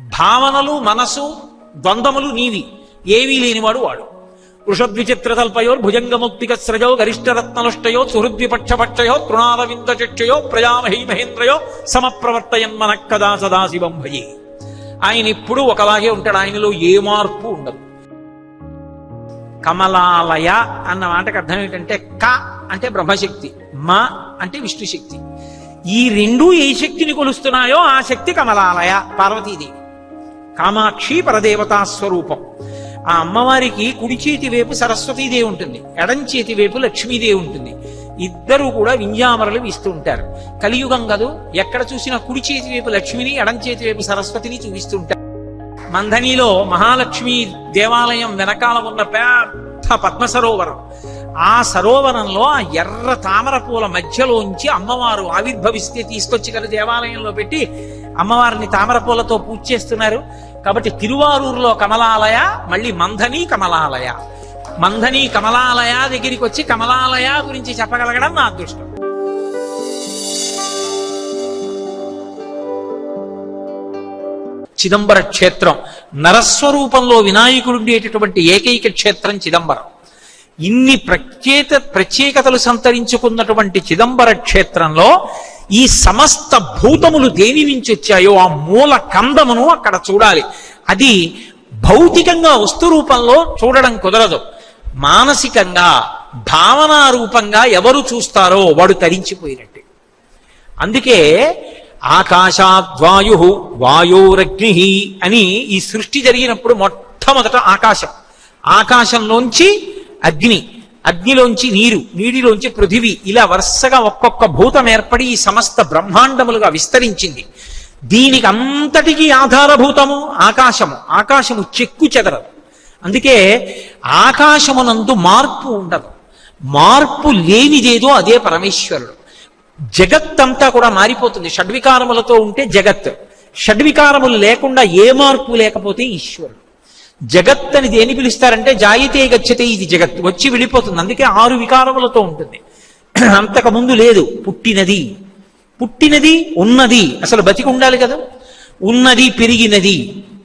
భావనలు మనసు ద్వంద్వములు నీవి. ఏవీ లేనివాడు వాడు. వృషద్విచిత్రతల్పయో భుజంగముక్తిక స్రజో గరిష్టరత్నలుష్టయో సుహృద్విపక్షపక్షయో తృణాలవింద చక్షయో ప్రజామహీ మహేంద్రయో సమప్రవర్తయన్ మన కదా సదాశివం భయే ఆయన ఎప్పుడూ ఒకలాగే ఉంటాడు. ఆయనలో ఏ మార్పు ఉండదు. కమలాలయ అన్న మాటకు అర్థం ఏంటంటే క అంటే బ్రహ్మశక్తి మ అంటే విష్ణుశక్తి. ఈ రెండూ ఏ శక్తిని కొలుస్తున్నాయో ఆ శక్తి కమలాలయ పార్వతీదేవి. కామాక్షి పరదేవతా స్వరూపం. ఆ అమ్మవారికి కుడి చేతి వైపు సరస్వతీదేవి ఉంటుంది ఎడం చేతి వైపు లక్ష్మీదేవి ఉంటుంది. ఇద్దరు కూడా వింజామరలు ఇస్తుంటారు ఉంటారు. కలియుగం కదూ ఎక్కడ చూసినా కుడి చేతి వైపు లక్ష్మిని ఎడం చేతి వైపు సరస్వతిని చూపిస్తుంటారు మంధనిలో మహాలక్ష్మి దేవాలయం వెనకాల ఉన్న పెద్ద పద్మ సరోవరం ఆ సరోవరంలో ఆ ఎర్ర తామర పూల మధ్యలోంచి అమ్మవారు ఆవిర్భవిస్తే తీసుకొచ్చి కదా దేవాలయంలో పెట్టి అమ్మవారిని తామర పూలతో పూజ చేస్తున్నారు. కాబట్టి తిరువారూరులో కమలాలయ మళ్ళీ మంధని కమలాలయ. మంధని కమలాలయ దగ్గరికి వచ్చి కమలాలయ గురించి చెప్పగలగడం నా అదృష్టం. చిదంబర క్షేత్రం నరస్వరూపంలో వినాయకుడు ఉండేటటువంటి ఏకైక క్షేత్రం చిదంబరం. ఇన్ని ప్రత్యేక ప్రత్యేకతలు సంతరించుకున్నటువంటి చిదంబర క్షేత్రంలో ఈ సమస్త భూతములు దేని నుంచి వచ్చాయో ఆ మూల కందమును అక్కడ చూడాలి. అది భౌతికంగా వస్తు రూపంలో చూడడం కుదరదు. మానసికంగా భావనా రూపంగా ఎవరు చూస్తారో వాడు తరించిపోయినట్టే. అందుకే ఆకాశాద్వాయు వాయోరగ్ని అని ఈ సృష్టి జరిగినప్పుడు మొట్టమొదట ఆకాశం. ఆకాశంలోంచి అగ్ని. అగ్నిలోంచి నీరు నీటిలోంచి పృథివీ. ఇలా వరుసగా ఒక్కొక్క భూతం ఏర్పడి ఈ సమస్త బ్రహ్మాండములుగా విస్తరించింది. దీనికి అంతటికీ ఆధారభూతము ఆకాశము. ఆకాశము చెక్కు చెదరదు. అందుకే ఆకాశమునందు మార్పు ఉండదు. మార్పు లేనిదేదో అదే పరమేశ్వరుడు. జగత్తంతా కూడా మారిపోతుంది. షడ్వికారములతో ఉంటే జగత్. షడ్వికారములు లేకుండా ఏ మార్పు లేకపోతే ఈశ్వరుడు. జగత్ అని దేని పిలుస్తారంటే జాయితే గచ్చతే ఇది జగత్ వచ్చి వెళ్ళిపోతుంది. అందుకే ఆరు వికారములతో ఉంటుంది. అంతకు ముందు లేదు. పుట్టినది. పుట్టినది ఉన్నది. అసలు బతికి ఉండాలి కదా. ఉన్నది పెరిగినది.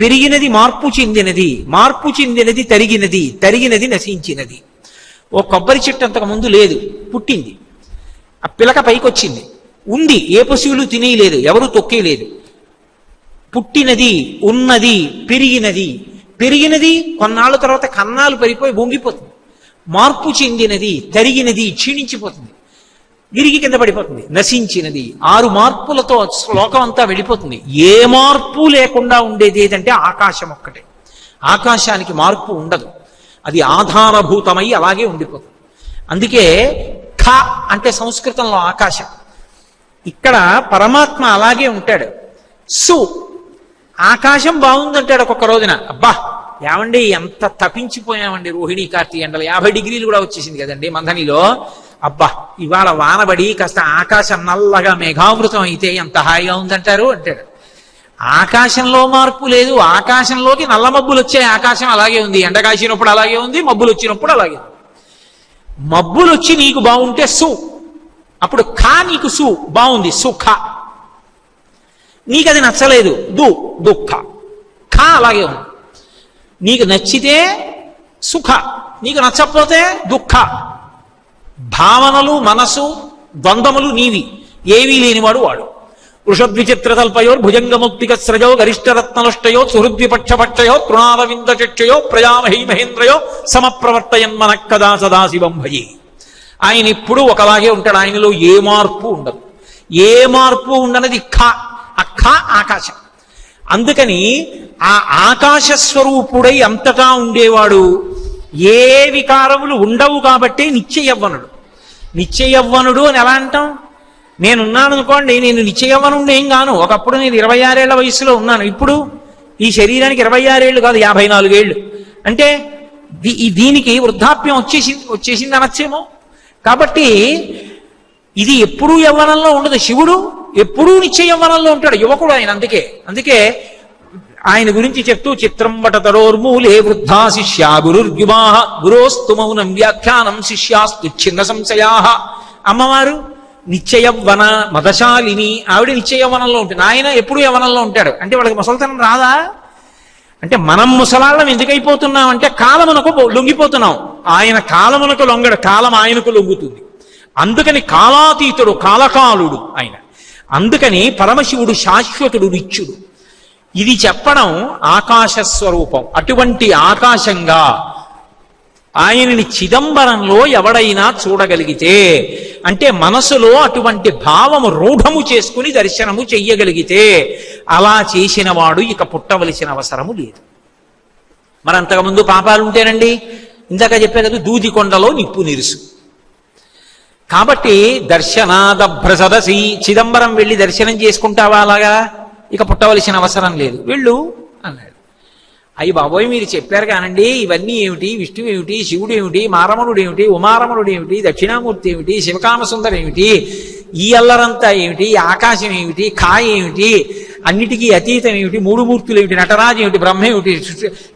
పెరిగినది మార్పు చెందినది. మార్పు చెందినది తరిగినది. తరిగినది నశించినది. ఓ కొబ్బరి చెట్టు అంతకుముందు లేదు. పుట్టింది. ఆ పిలక పైకొచ్చింది. ఉంది. ఏ పశువులు తినేయలేదు. ఎవరు తొక్కేయలేదు పుట్టినది ఉన్నది పెరిగినది. పెరిగినది కొన్నాళ్ళ తర్వాత కన్నాలు పెరిగిపోయి వంగిపోతుంది మార్పు చెందినది తరిగినది క్షీణించిపోతుంది. విరిగి కింద పడిపోతుంది. నశించినది. ఆరు మార్పులతో శ్లోకం అంతా వెళ్ళిపోతుంది. ఏ మార్పు లేకుండా ఉండేది ఏదంటే ఆకాశం ఒక్కటే. ఆకాశానికి మార్పు ఉండదు. అది ఆధారభూతమై అలాగే ఉండిపోతుంది. అందుకే ఖ అంటే సంస్కృతంలో ఆకాశం. ఇక్కడ పరమాత్మ అలాగే ఉంటాడు. సు ఆకాశం బాగుందంటాడు ఒక్కొక్క రోజున. అబ్బా ఏమండి ఎంత తపించిపోయామండి రోహిణీ కార్తీ ఎండలు యాభై డిగ్రీలు కూడా వచ్చేసింది కదండి మంధనిలో. అబ్బా ఇవాళ వానబడి కాస్త ఆకాశం నల్లగా మేఘావృతం అయితే ఎంత హాయిగా ఉందంటారు అంటాడు. ఆకాశంలో మార్పు లేదు ఆకాశంలోకి నల్ల మబ్బులు వచ్చాయి ఆకాశం అలాగే ఉంది. ఎండ కాసినప్పుడు అలాగే ఉంది మబ్బులు వచ్చినప్పుడు అలాగే ఉంది. మబ్బులు వచ్చి నీకు బాగుంటే సు. అప్పుడు ఖా నీకు సు బాగుంది సుఖ. నీకు అది నచ్చలేదు. దు దుఃఖ. ఖా అలాగే ఉంది. నీకు నచ్చితే సుఖ. నీకు నచ్చకపోతే దుఃఖ. భావనలు మనసు ద్వంద్వములు నీవి. ఏవీ లేనివాడు వాడు. వృషద్విచిత్రతల్పయో భుజంగముక్తిక స్రజో గరిష్టరత్నలుష్టయో సుహృద్విపక్షపక్షయో తృణారవింద చక్షయో ప్రజామహీ మహేంద్రయో సమప్రవర్తయన్ మన కదా సదాశివం భయే ఆయన ఎప్పుడూ ఒకలాగే ఉంటాడు. ఆయనలో ఏ మార్పు ఉండదు. ఏ మార్పు ఉండనది ఖ. ఆ ఆకాశం. అందుకని ఆ ఆకాశ స్వరూపుడై అంతటా ఉండేవాడు ఏ వికారములు ఉండవు కాబట్టి నిత్యయవ్వనుడు నిత్యయవ్వనుడు యవ్వనుడు అని ఎలా అంటాం? నేనున్నాను అనుకోండి నేను నిత్యయవ్వనుడు ఏం కాను. ఒకప్పుడు నేను ఇరవై ఆరేళ్ళ వయసులో ఉన్నాను. ఇప్పుడు ఈ శరీరానికి ఇరవై ఆరేళ్ళు కాదు యాభై నాలుగేళ్ళు అంటే దీ- దీనికి వృద్ధాప్యం వచ్చేసింది వచ్చేసింది అనొచ్చేమో. కాబట్టి ఇది ఎప్పుడూ యవ్వనంలో ఉండదు. శివుడు ఎప్పుడూ నిత్య యవ్వనంలో ఉంటాడు. యువకుడు ఆయన అందుకే. అందుకే ఆయన గురించి చెప్తూ చిత్రం వటతరోర్మూలే వృద్ధా శిష్యా గురుర్యుమా గురోస్తు మౌనం వ్యాఖ్యానం శిష్యాస్తు చిన్న సంశయా అమ్మవారు నిత్యయవ్వన మదశాలిని. ఆవిడ నిత్యయవ్వనంలో ఉంటుంది ఆయన ఎప్పుడు యవనంలో ఉంటాడు. అంటే వాళ్ళకి ముసలితనం రాదా? అంటే మనం ముసలాళ్ళం ఎందుకైపోతున్నాం అంటే కాలమునకు లొంగిపోతున్నాం. ఆయన కాలమునకు లొంగడు కాలం ఆయనకు లొంగుతుంది. అందుకని కాలాతీతుడు కాలకాలుడు ఆయన. అందుకని పరమశివుడు శాశ్వతుడు నిత్యుడు. ఇది చెప్పడం ఆకాశ స్వరూపం. అటువంటి ఆకాశంగా ఆయనని చిదంబరంలో ఎవడైనా చూడగలిగితే అంటే మనసులో అటువంటి భావము రూఢము చేసుకుని దర్శనము చెయ్యగలిగితే అలా చేసిన వాడు ఇక పుట్టవలసిన అవసరము లేదు. మరి అంతకుముందు పాపాలు ఉంటేనండి ఇందాక చెప్పే కదా దూదికొండలో నిప్పు నిరుసు. కాబట్టి దర్శనాదభ్రసదసి చిదంబరం వెళ్ళి దర్శనం చేసుకుంటావా అలాగా? ఇక పుట్టవలసిన అవసరం లేదు. వెళ్ళు అన్నాడు. అయ్యి బాబోయ్ మీరు చెప్పారు కానండి ఇవన్నీ ఏమిటి? విష్ణువు ఏమిటి? శివుడు ఏమిటి? మారమణుడు ఏమిటి? ఉమారమణుడు ఏమిటి? దక్షిణామూర్తి ఏమిటి? శివకామసుందరం ఏమిటి? ఈ అల్లరంతా ఏమిటి? ఆకాశం ఏమిటి? కాయ ఏమిటి? అన్నిటికీ అతీతం ఏమిటి? మూడు మూర్తులు ఏమిటి? నటరాజు ఏమిటి? బ్రహ్మ ఏమిటి?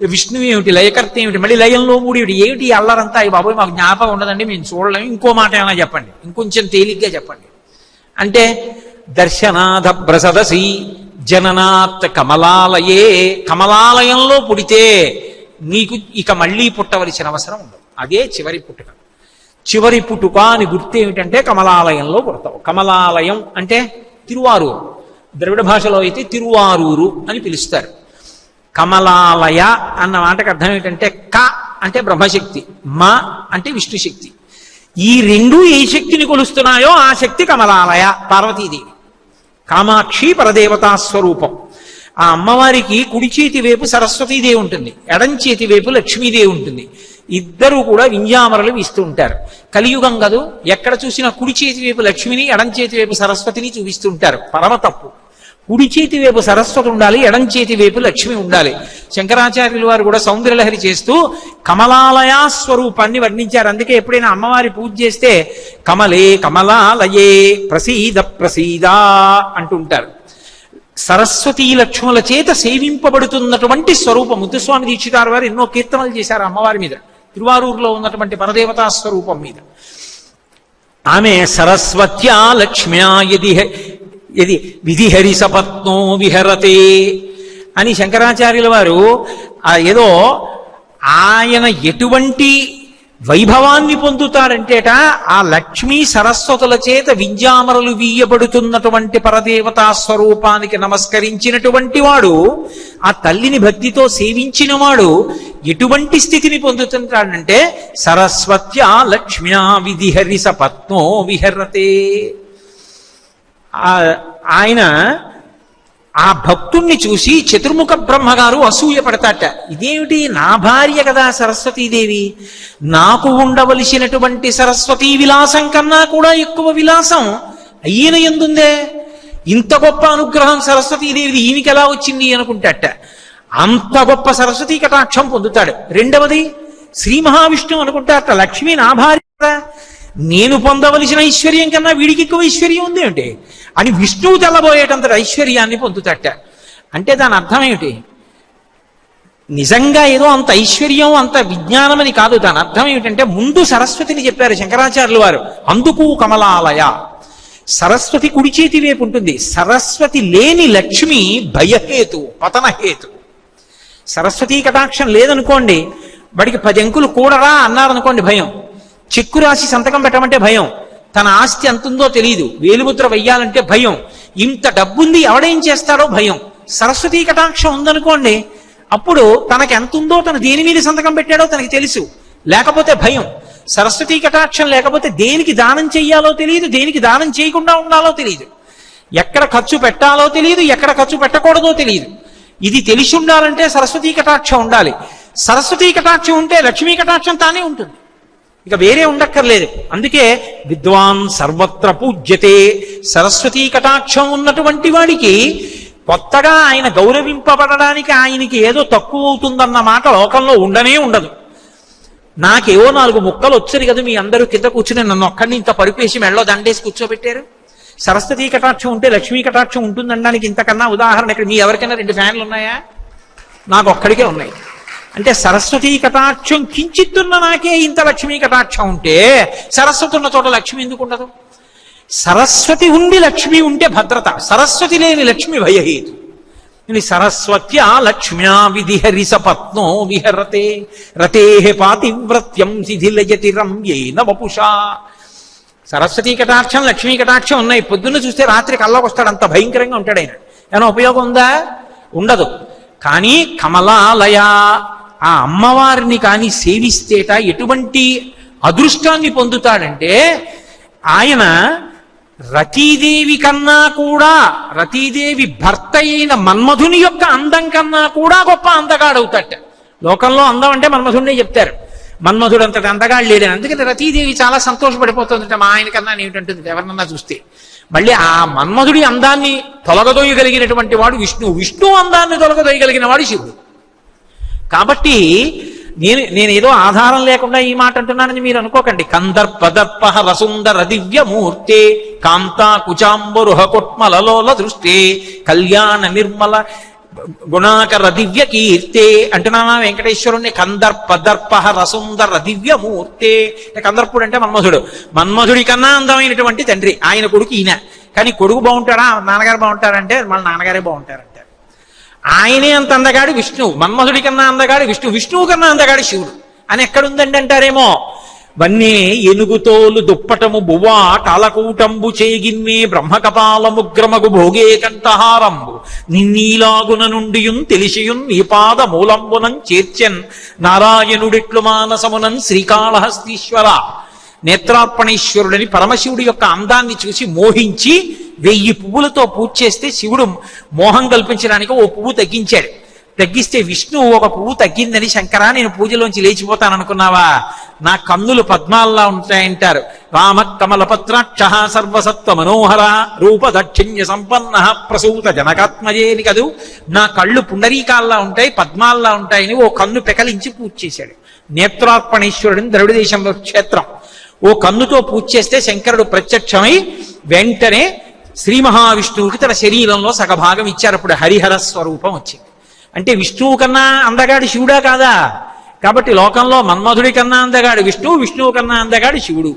విష్ణువు ఏమిటి? లయకర్త ఏమిటి? మళ్ళీ లయంలో మూడు ఏమిటి? ఏమిటి అల్లరంతా? అయ్యి బాబోయ్ మాకు జ్ఞాపకం ఉండదండి మేము చూడలేము ఇంకో మాట ఏమైనా చెప్పండి. ఇంకొంచెం తేలిగ్గా చెప్పండి. అంటే దర్శనాథ బ్రసదసి జననాత్ కమలాలయే. కమలాలయంలో పుడితే నీకు ఇక మళ్ళీ పుట్టవలసిన అవసరం ఉండదు. అదే చివరి పుట్టుక. చివరి పుట్టుక అని గుర్తు ఏమిటంటే కమలాలయంలో పుడతావు. కమలాలయం అంటే తిరువారూరు. ద్రవిడ భాషలో అయితే తిరువారూరు అని పిలుస్తారు. కమలాలయ అన్న మాటకు అర్థం ఏంటంటే క అంటే బ్రహ్మశక్తి మ అంటే విష్ణుశక్తి. ఈ రెండు ఏ శక్తిని కొలుస్తున్నాయో ఆ శక్తి కమలాలయ పార్వతీదేవి. కామాక్షి పరదేవతా స్వరూపం. ఆ అమ్మవారికి కుడి చేతి వైపు సరస్వతీదేవి ఉంటుంది ఎడం చేతి వైపు లక్ష్మీదేవి ఉంటుంది. ఇద్దరు కూడా వింజామరలు ఇస్తూ ఉంటారు. కలియుగం కదూ ఎక్కడ చూసినా కుడి చేతి వైపు లక్ష్మిని ఎడం చేతి వైపు సరస్వతిని చూపిస్తుంటారు పరమ తప్పు. కుడి చేతి వైపు సరస్వతి ఉండాలి ఎడం చేతి వైపు లక్ష్మి ఉండాలి. శంకరాచార్యులు వారు కూడా సౌందర్యలహరి చేస్తూ కమలాలయా స్వరూపాన్ని వర్ణించారు. అందుకే ఎప్పుడైనా అమ్మవారి పూజ చేస్తే కమలే కమలాలయే ప్రసీద ప్రసీదా అంటుంటారు సరస్వతీ లక్ష్ముల చేత సేవింపబడుతున్నటువంటి స్వరూపం ముద్దుస్వామి దీక్షితారు వారు ఎన్నో కీర్తనలు చేశారు అమ్మవారి మీద. తిరువారూరులో ఉన్నటువంటి పరదేవతా స్వరూపం మీద. ఆమె సరస్వత్యా లక్ష్మ్యా యది ఇది విధిహరి సపత్నో విహరతే అని శంకరాచార్యుల వారు ఏదో ఆయన ఎటువంటి వైభవాన్ని పొందుతారంటేట ఆ లక్ష్మీ సరస్వతుల చేత విద్యామరలు వీయబడుతున్నటువంటి పరదేవతా స్వరూపానికి నమస్కరించినటువంటి వాడు ఆ తల్లిని భక్తితో సేవించిన వాడు ఎటువంటి స్థితిని పొందుతుంటాడంటే సరస్వత్యా లక్ష్మ్యా విధిహరి సపత్నో విహరతే. ఆయన ఆ భక్తుణ్ణి చూసి చతుర్ముఖ బ్రహ్మగారు అసూయ పడతాట. ఇదేమిటి? నా భార్య కదా సరస్వతీదేవి. నాకు ఉండవలసినటువంటి సరస్వతీ విలాసం కన్నా కూడా ఎక్కువ విలాసం ఈయన ఎందుందే? ఇంత గొప్ప అనుగ్రహం సరస్వతీదేవిది ఈయనకి ఎలా వచ్చింది అనుకుంటాట. అంత గొప్ప సరస్వతీ కటాక్షం పొందుతాడు. రెండవది శ్రీ మహావిష్ణువు అనుకుంటాట లక్ష్మీ నా భార్య కదా. నేను పొందవలసిన ఐశ్వర్యం కన్నా వీడికి ఎక్కువ ఐశ్వర్యం ఉంది ఏమిటి అని విష్ణువు తెల్లబోయేటంత ఐశ్వర్యాన్ని పొందుతట. అంటే దాని అర్థం ఏమిటి? నిజంగా ఏదో అంత ఐశ్వర్యం అంత విజ్ఞానం అని కాదు. దాని అర్థం ఏమిటంటే ముందు సరస్వతిని చెప్పారు శంకరాచార్యులు వారు. అందుకు కమలాలయ. సరస్వతి కుడి చేతి వైపు ఉంటుంది. సరస్వతి లేని లక్ష్మి భయహేతు పతనహేతు. సరస్వతీ కటాక్షం లేదనుకోండి వాడికి పది అంకులు కూడరా అన్నారనుకోండి భయం. చెక్కు రాసి సంతకం పెట్టమంటే భయం. తన ఆస్తి ఎంతుందో తెలియదు వేలుముద్ర వెయ్యాలంటే భయం. ఇంత డబ్బుంది ఎవడేం చేస్తాడో భయం. సరస్వతీ కటాక్షం ఉందనుకోండి అప్పుడు తనకి ఎంత ఉందో తను దేని మీద సంతకం పెట్టాడో తనకి తెలుసు. లేకపోతే భయం. సరస్వతీ కటాక్షం లేకపోతే దేనికి దానం చెయ్యాలో తెలియదు దేనికి దానం చేయకుండా ఉండాలో తెలియదు ఎక్కడ ఖర్చు పెట్టాలో తెలియదు ఎక్కడ ఖర్చు పెట్టకూడదో తెలియదు ఇది తెలిసి ఉండాలంటే సరస్వతీ కటాక్షం ఉండాలి. సరస్వతీ కటాక్షం ఉంటే లక్ష్మీ కటాక్షం తానే ఉంటుంది. ఇక వేరే ఉండక్కర్లేదు. అందుకే విద్వాన్ సర్వత్ర పూజ్యతే. సరస్వతీ కటాక్షం ఉన్నటువంటి వాడికి కొత్తగా ఆయన గౌరవింపబడడానికి ఆయనకి ఏదో తక్కువ అవుతుందన్న మాట లోకంలో ఉండనే ఉండదు. నాకేవో నాలుగు ముక్కలు వచ్చారు కదా మీ అందరూ కింద కూర్చుని నన్ను ఒక్కడిని ఇంత పరుపేసి మెళ్ళో దండేసి కూర్చోబెట్టారు? సరస్వతీ కటాక్షం ఉంటే లక్ష్మీ కటాక్షం ఉంటుందనడానికి ఇంతకన్నా ఉదాహరణ ఇక్కడ మీ ఎవరికైనా రెండు ఫ్యాన్లు ఉన్నాయా? నాకు ఒక్కడికే ఉన్నాయి. అంటే సరస్వతీ కటాక్షం కించిత్తున్న నాకే ఇంత లక్ష్మీ కటాక్షం ఉంటే సరస్వతి ఉన్న చోట లక్ష్మి ఎందుకు ఉండదు? సరస్వతి ఉండి లక్ష్మి ఉంటే భద్రత సరస్వతి లేని లక్ష్మి భయహేతు. ఇది సరస్వత్యా లక్ష్మ్యా విధిహరిస పత్నో విహరతే రతే పాతివ్రత్యం శిథిలయతి రమ్యేన వపుషా సరస్వతీ కటాక్షం లక్ష్మీ కటాక్షం ఉన్నాయి. పొద్దున్న చూస్తే రాత్రి కల్లోకి వస్తాడు అంత భయంకరంగా ఉంటాడు ఆయన. ఏమైనా ఉపయోగం ఉందా? ఉండదు. కానీ కమలాలయ ఆ అమ్మవారిని కానీ సేవిస్తేట ఎటువంటి అదృష్టాన్ని పొందుతాడంటే ఆయన రతీదేవి కన్నా కూడా రతీదేవి భర్త అయిన మన్మధుని యొక్క అందం కన్నా కూడా గొప్ప అందగాడవుతాట. లోకంలో అందం అంటే మన్మధుడినే చెప్తారు. మన్మధుడు అంతటి అందగాడు లేడని. అందుకని రతీదేవి చాలా సంతోషపడిపోతుందట మా ఆయన కన్నా ఏమిటంటుంది ఎవరినన్నా చూస్తే. మళ్ళీ ఆ మన్మధుడి అందాన్ని తొలగదోయగలిగినటువంటి వాడు విష్ణువు విష్ణు అందాన్ని తొలగదోయగలిగిన వాడు శివుడు. కాబట్టి నేను నేను ఏదో ఆధారం లేకుండా ఈ మాట అంటున్నానని మీరు అనుకోకండి. కందర్పదర్ప రసుందర దివ్యమూర్తే కాంతా కుచాంబరుహ కొట్మలలోల దృష్టి కళ్యాణ నిర్మల గుణాకర దివ్య కీర్తే అంటున్నానా వెంకటేశ్వరుణ్ణి? కందర్ప దర్ప రసుందర దివ్యమూర్తే కందర్పుడు అంటే మన్మధుడు. మన్మధుడి కన్నా అందమైనటువంటి తండ్రి. ఆయన కొడుకు ఈయన. కానీ కొడుకు బాగుంటాడా? నాన్నగారు బాగుంటారంటే మన నాన్నగారే బాగుంటారు. ఆయనే అంత అందగాడు విష్ణువు మన్మధుడి కన్నా అందగాడు విష్ణువు విష్ణువు కన్నా అందగాడు శివుడు. అని ఎక్కడుందండి అంటారేమో? వన్నే ఎనుగుతోలు దుప్పటము బువ్వా టాలకూటంబు చేగిన్నే బ్రహ్మకపాలముగ్రమగు భోగే కంఠహారంబు. నిన్నీలాగున నుండియున్ తెలిసియున్ నీ పాద మూలంబునం చేర్చెన్ నారాయణుడిట్లు మానసమునన్ శ్రీకాళహస్తీశ్వర. నేత్రార్పణేశ్వరుడని పరమశివుడి యొక్క అందాన్ని చూసి మోహించి వెయ్యి పువ్వులతో పూజ చేస్తే శివుడు మోహం కల్పించడానికి ఓ పువ్వు తగ్గించాడు. తగ్గిస్తే విష్ణువు ఒక పువ్వు తగ్గిందని శంకరా నేను పూజలోంచి లేచిపోతాను అనుకున్నావా నా కన్నులు పద్మాల్లా ఉంటాయంటారు. రామ కమలపత్రాక్ష సర్వసత్వ మనోహర రూప దక్షిణ్య సంపన్న ప్రసూత జనకాత్మజేని కదూ. నా కళ్ళు పుండరీకాల్లా ఉంటాయి పద్మాల్లా ఉంటాయని ఓ కన్ను పెకలించి పూజ చేశాడు. నేత్రార్పణేశ్వరుడిని ద్రవిడ దేశంలో క్షేత్రం. ఓ కన్నుతో పూజ చేస్తే శంకరుడు ప్రత్యక్షమై వెంటనే శ్రీ మహావిష్ణువుకి తన శరీరంలో సగభాగం ఇచ్చారు. అప్పుడు హరిహర స్వరూపం వచ్చింది. అంటే విష్ణువు కన్నా అందగాడు శివుడా కాదా? కాబట్టి లోకంలో మన్మధుడి కన్నా అందగాడు విష్ణువు విష్ణువు కన్నా అందగాడు శివుడు.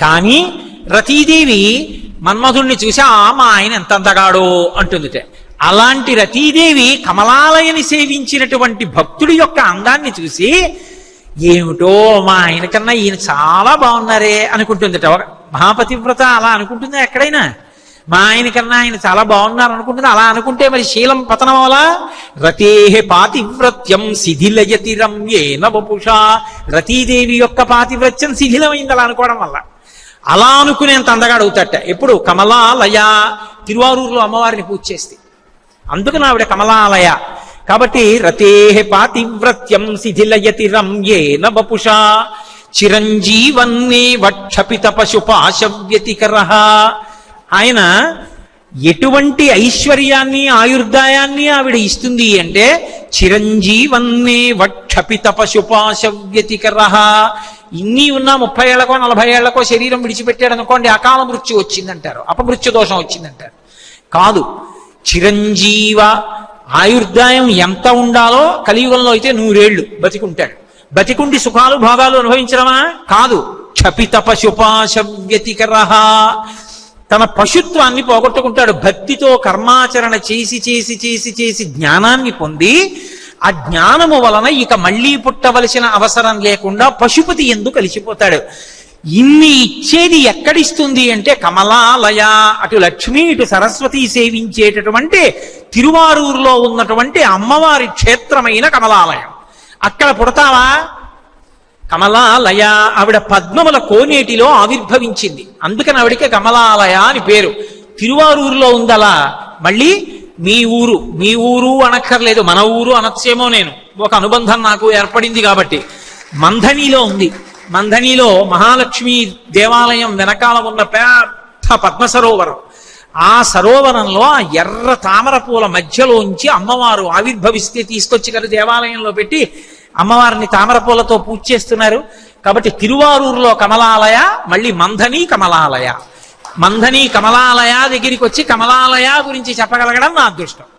కానీ రతీదేవి మన్మధుణ్ణి చూసి ఆ మా ఆయన ఎంత అందగాడో అంటుందిట. అలాంటి రతీదేవి కమలాలయని సేవించినటువంటి భక్తుడి యొక్క అందాన్ని చూసి ఏమిటో మా ఆయన కన్నా ఈయన చాలా బాగున్నారే అనుకుంటుంది. ఒక మహాపతివ్రత అలా అనుకుంటుందా ఎక్కడైనా. మా ఆయన కన్నా ఆయన చాలా బాగున్నారు అనుకుంటుంది. అలా అనుకుంటే మరి శీలం పతనం అవలా? రతేహ పాతివ్రత్యం శిథిలయతి రమ్యేన వపుష రతీదేవి యొక్క పాతివ్రత్యం శిథిలమైంది అలా అనుకోవడం వల్ల. అలా అనుకునేంత అందగా అవుతాట. ఎప్పుడు? కమలాలయ. తిరువారూరులో అమ్మవారిని పూజ చేస్తే. అందుకని ఆవిడ కమలాలయ. కాబట్టి రతేహ పాతివ్రత్యం శిథిలయతి రమ్యేన వపుష చిరంజీవన్నే వక్షపిత పశుపాశవ్యతికర ఆయన ఎటువంటి ఐశ్వర్యాన్ని ఆయుర్దాయాన్ని ఆవిడ ఇస్తుంది అంటే చిరంజీవన్నే వక్షపిత పశుపాశవ్యతికర ఇన్ని ఉన్నా ముప్పై ఏళ్ళకో నలభై ఏళ్ళకో శరీరం విడిచిపెట్టాడు అనుకోండి అకాల మృత్యు వచ్చిందంటారు. అపమృత్యు దోషం వచ్చిందంటారు. కాదు చిరంజీవ ఆయుర్దాయం ఎంత ఉండాలో కలియుగంలో అయితే నూరేళ్ళు బతికుంటాడు. బతికుండి సుఖాలు భోగాలు అనుభవించడమా? కాదు. క్షపిత పశుపాశవ్యతికర తన పశుత్వాన్ని పోగొట్టుకుంటాడు. భక్తితో కర్మాచరణ చేసి చేసి చేసి చేసి జ్ఞానాన్ని పొంది ఆ జ్ఞానము వలన ఇక మళ్ళీ పుట్టవలసిన అవసరం లేకుండా పశుపతి ఎందు కలిసిపోతాడు. ఇన్ని ఇచ్చేది ఎక్కడిస్తుంది అంటే కమలాలయ అటు లక్ష్మి ఇటు సరస్వతి సేవించేటటువంటి తిరువారూరులో ఉన్నటువంటి అమ్మవారి క్షేత్రమైన కమలాలయం. అక్కడ పుడతావా? కమలాలయ ఆవిడ పద్మముల కోనేటిలో ఆవిర్భవించింది. అందుకని ఆవిడికి కమలాలయ అని పేరు. తిరువారూరులో ఉందలా? మళ్ళీ మీ ఊరు మీ ఊరు అనక్కర్లేదు మన ఊరు అనొచ్చేమో నేను. ఒక అనుబంధం నాకు ఏర్పడింది కాబట్టి. మంధనిలో ఉంది. మంధనిలో మహాలక్ష్మి దేవాలయం వెనకాల ఉన్న పెద్ద పద్మ సరోవరం ఆ సరోవరంలో ఆ ఎర్ర తామర పూల మధ్యలోంచి అమ్మవారు ఆవిర్భవిస్తే తీసుకొచ్చి కదా దేవాలయంలో పెట్టి అమ్మవారిని తామర పూలతో పూజ చేస్తున్నారు. కాబట్టి తిరువారూరులో కమలాలయ మళ్ళీ మంధని కమలాలయ. మంధని కమలాలయ దగ్గరికి వచ్చి కమలాలయ గురించి చెప్పగలగడం నా అదృష్టం.